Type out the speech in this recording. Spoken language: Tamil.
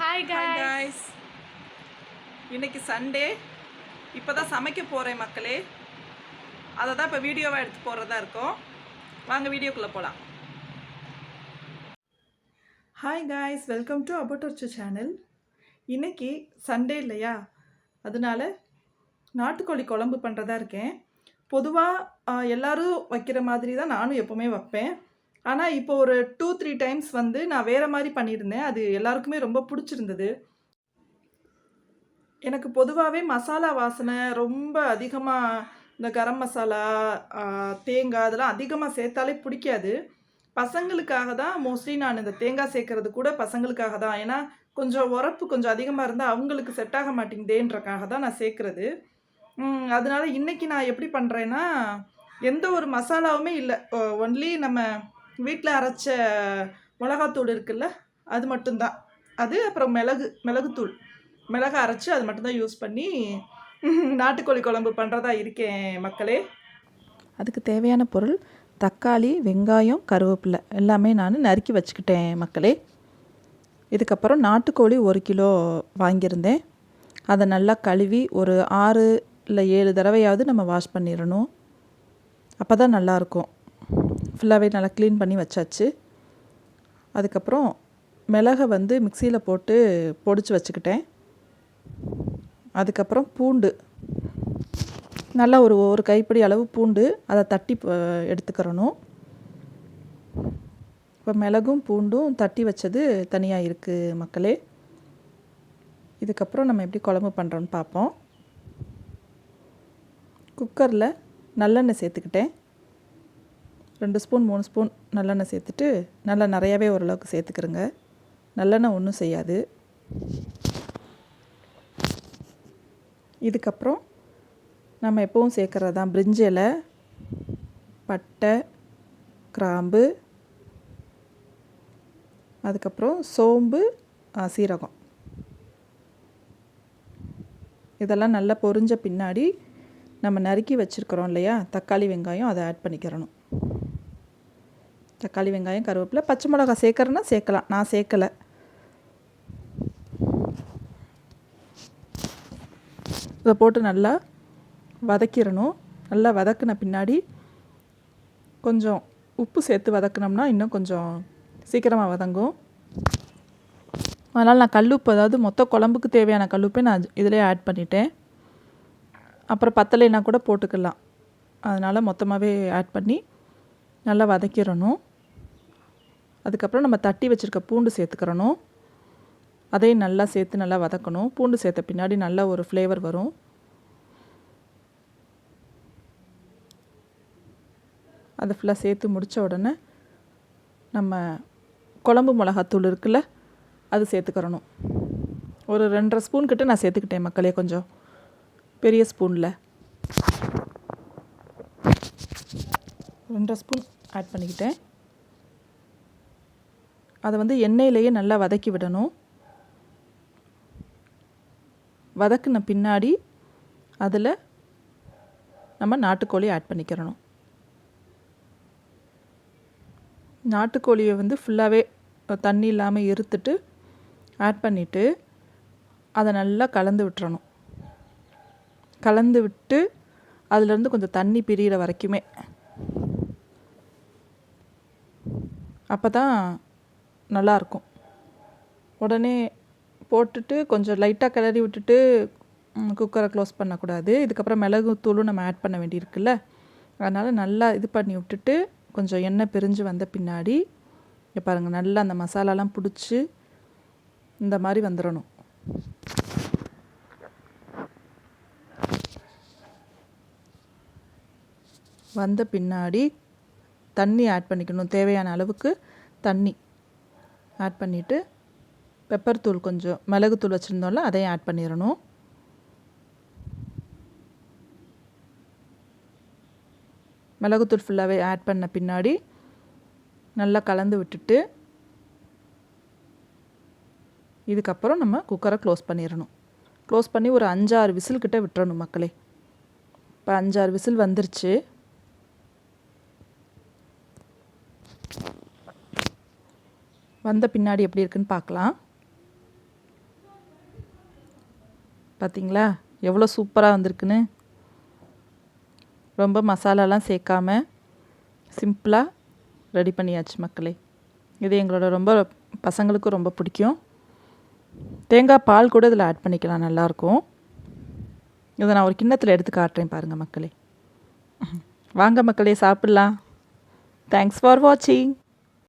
ஹாய் காய்ஸ் இன்னைக்கு சண்டே இப்போ தான் சமைக்க போகிறேன் மக்களே. அதை தான் இப்போ வீடியோவாக எடுத்து போடுறதா இருக்கோம். வாங்க வீடியோக்குள்ளே போகலாம் ஹாய் காய்ஸ் வெல்கம் டு அபோட்டர்ச்சு சேனல் இன்னைக்கு சண்டே இல்லையா? அதனால நாட்டுக்கோழி குழம்பு பண்ணுறதா இருக்கேன். பொதுவாக எல்லாரும் வைக்கிற மாதிரி தான் நானும் எப்போவுமே வைப்பேன். ஆனால் இப்போ ஒரு டூ த்ரீ டைம்ஸ் வந்து நான் வேறு மாதிரி பண்ணியிருந்தேன். அது எல்லாருக்குமே ரொம்ப பிடிச்சிருந்தது. எனக்கு பொதுவாகவே மசாலா வாசனை ரொம்ப அதிகமாக இந்த கரம் மசாலா தேங்காய் அதெல்லாம் அதிகமாக சேர்த்தாலே பிடிக்காது. பசங்களுக்காக தான் மோஸ்ட்லி நான் இந்த தேங்காய் சேர்க்கறது கூட பசங்களுக்காக தான். ஏன்னா கொஞ்சம் உரப்பு கொஞ்சம் அதிகமாக இருந்தால் அவங்களுக்கு செட் ஆக மாட்டேங்குதேன்றக்காக தான் நான் சேர்க்குறது. அதனால் அதனால நான் எப்படி பண்ணுறேன்னா எந்த ஒரு மசாலாவுமே இல்லை. ஒன்லி நம்ம வீட்டில் அரைச்ச மிளகாத்தூள் இருக்குல்ல அது மட்டும்தான். அது அப்புறம் மிளகு மிளகுத்தூள். மிளகா அரைச்சி அது மட்டும்தான் யூஸ் பண்ணி நாட்டுக்கோழி குழம்பு பண்ணுறதா இருக்கேன் மக்களே. அதுக்கு தேவையான பொருள் தக்காளி வெங்காயம் கருவேப்பிலை. எல்லாமே நான் நறுக்கி வச்சுக்கிட்டேன் மக்களே. இதுக்கப்புறம் நாட்டுக்கோழி ஒரு கிலோ வாங்கியிருந்தேன். அதை நல்லா கழுவி ஒரு ஆறு இல்லை ஏழு தடவையாவது நம்ம வாஷ் பண்ணிடணும். அப்போ தான் நல்லாயிருக்கும் ஃபுல்லாகவே நல்லா க்ளீன் பண்ணி வச்சாச்சு. அதுக்கப்புறம் மிளகை வந்து மிக்சியில் போட்டு பொடிச்சு வச்சுக்கிட்டேன். அதுக்கப்புறம் பூண்டு. நல்லா ஒரு ஒரு கைப்பிடி அளவு பூண்டு அதை தட்டி எடுத்துக்கிறணும். இப்போ மிளகும் பூண்டும் தட்டி வச்சது தனியாக இருக்குது மக்களே. இதுக்கப்புறம் நம்ம எப்படி குழம்பு பண்ணுறோன்னு பார்ப்போம். குக்கரில் நல்லெண்ணெய் சேர்த்துக்கிட்டேன். ரெண்டு ஸ்பூன் மூணு ஸ்பூன் நல்லெண்ணெய் சேர்த்துட்டு நல்லா நிறையாவே ஓரளவுக்கு சேர்த்துக்கிறோங்க. நல்லெண்ணெய் ஒன்றும் செய்யாது. இதுக்கப்புறம் நம்ம எப்பவும் சேர்க்குறது தான். பிரிஞ்சி இலை பட்டை கிராம்பு அதுக்கப்புறம் சோம்பு சீரகம். இதெல்லாம் நல்லா பொரிஞ்ச பின்னாடி நம்ம நறுக்கி வச்சுருக்குறோம் இல்லையா? தக்காளி வெங்காயம் அதை ஆட் பண்ணிக்கிறணும். தக்காளி வெங்காயம் கருவேப்பிலை பச்சை மிளகா சேர்க்குறேன்னா சேர்க்கலாம். நான் சேர்க்கலை. இதை போட்டு நல்லா வதக்கிடணும். நல்லா வதக்கின பின்னாடி கொஞ்சம் உப்பு சேர்த்து வதக்குனோம்னா இன்னும் கொஞ்சம் சீக்கிரமாக வதங்கும். அதனால் நான் கல்லுப்பு அதாவது மொத்த குழம்புக்கு தேவையான கல்லுப்பை நான் இதிலே ஆட் பண்ணிட்டேன். அப்புறம் பத்தலைனா கூட போட்டுக்கலாம். அதனால் மொத்தமாகவே ஆட் பண்ணி நல்லா வதக்கிடணும். அதுக்கப்புறம் நம்ம தட்டி வச்சுருக்க பூண்டு சேர்த்துக்கிறணும். அதையும் நல்லா சேர்த்து நல்லா வதக்கணும். பூண்டு சேர்த்த பின்னாடி நல்ல ஒரு ஃப்ளேவர் வரும். அதை ஃபுல்லாக சேர்த்து முடித்த உடனே நம்ம குழம்பு மிளகாத்தூள் இருக்குல்ல அது சேர்த்துக்கிறணும். ஒரு ரெண்டரை ஸ்பூன் கிட்ட நான் சேர்த்துக்கிட்டேன் மக்களே கொஞ்சம். பெரிய ஸ்பூனில் ரெண்டரை ஸ்பூன் ஆட் பண்ணிக்கிட்டேன். அதை வந்து எண்ணெயிலேயே நல்லா வதக்கி விடணும். வதக்குன பின்னாடி அதில் நம்ம நாட்டுக்கோழி ஆட் பண்ணிக்கிறணும். நாட்டுக்கோழியை வந்து ஃபுல்லாகவே தண்ணி இல்லாமல் இருத்துட்டு ஆட் பண்ணிவிட்டு அதை நல்லா கலந்து விட்டுறணும். கலந்து விட்டு அதுலேருந்து கொஞ்சம் தண்ணி பிரியிற வரைக்குமே. அப்போ தான் நல்லாயிருக்கும். உடனே போட்டுட்டு கொஞ்சம் லைட்டாக கிளறி விட்டுட்டு குக்கரை க்ளோஸ் பண்ணக்கூடாது. இதுக்கப்புறம் மிளகு தூளும் நம்ம ஆட் பண்ண வேண்டியிருக்குல்ல. அதனால் நல்லா இது பண்ணி விட்டுட்டு கொஞ்சம் எண்ணெய் பிரிஞ்சு வந்த பின்னாடி இங்கே பாருங்கள் நல்லா அந்த மசாலாலாம் பிடிச்சி இந்த மாதிரி வந்துடணும். வந்த பின்னாடி தண்ணி ஆட் பண்ணிக்கணும். தேவையான அளவுக்கு தண்ணி. ஆட் பண்ணிவிட்டு பெப்பர் தூள் கொஞ்சம் மிளகுத்தூள் வச்சுருந்தோம்ல அதையும் ஆட் பண்ணிடணும் மிளகுத்தூள் ஃபுல்லாகவே ஆட் பண்ண பின்னாடி நல்லா கலந்து விட்டுட்டு இதுக்கப்புறம் நம்ம குக்கரை க்ளோஸ் பண்ணிடணும் க்ளோஸ் பண்ணி ஒரு அஞ்சாறு விசில் கிட்ட விட்டுறணும் மக்களே. இப்போ அஞ்சாறு விசில் வந்துருச்சு. வந்த பின்னாடி எப்படி இருக்குன்னு பார்க்கலாம். பார்த்தீங்களா எவ்வளோ சூப்பராக வந்திருக்குன்னு. ரொம்ப மசாலாலாம் சேர்க்காம சிம்பிளாக ரெடி பண்ணியாச்சு மக்களே. இது எங்களோட ரொம்ப பசங்களுக்கும் ரொம்ப பிடிக்கும். தேங்காய் பால் கூட இதில் ஆட் பண்ணிக்கலாம் நல்லாயிருக்கும். இதை நான் ஒரு கிண்ணத்தில் எடுத்து காட்டுறேன் பாருங்கள் மக்களே. வாங்க மக்களே சாப்பிட்லாம். தேங்க்ஸ் ஃபார் வாட்சிங்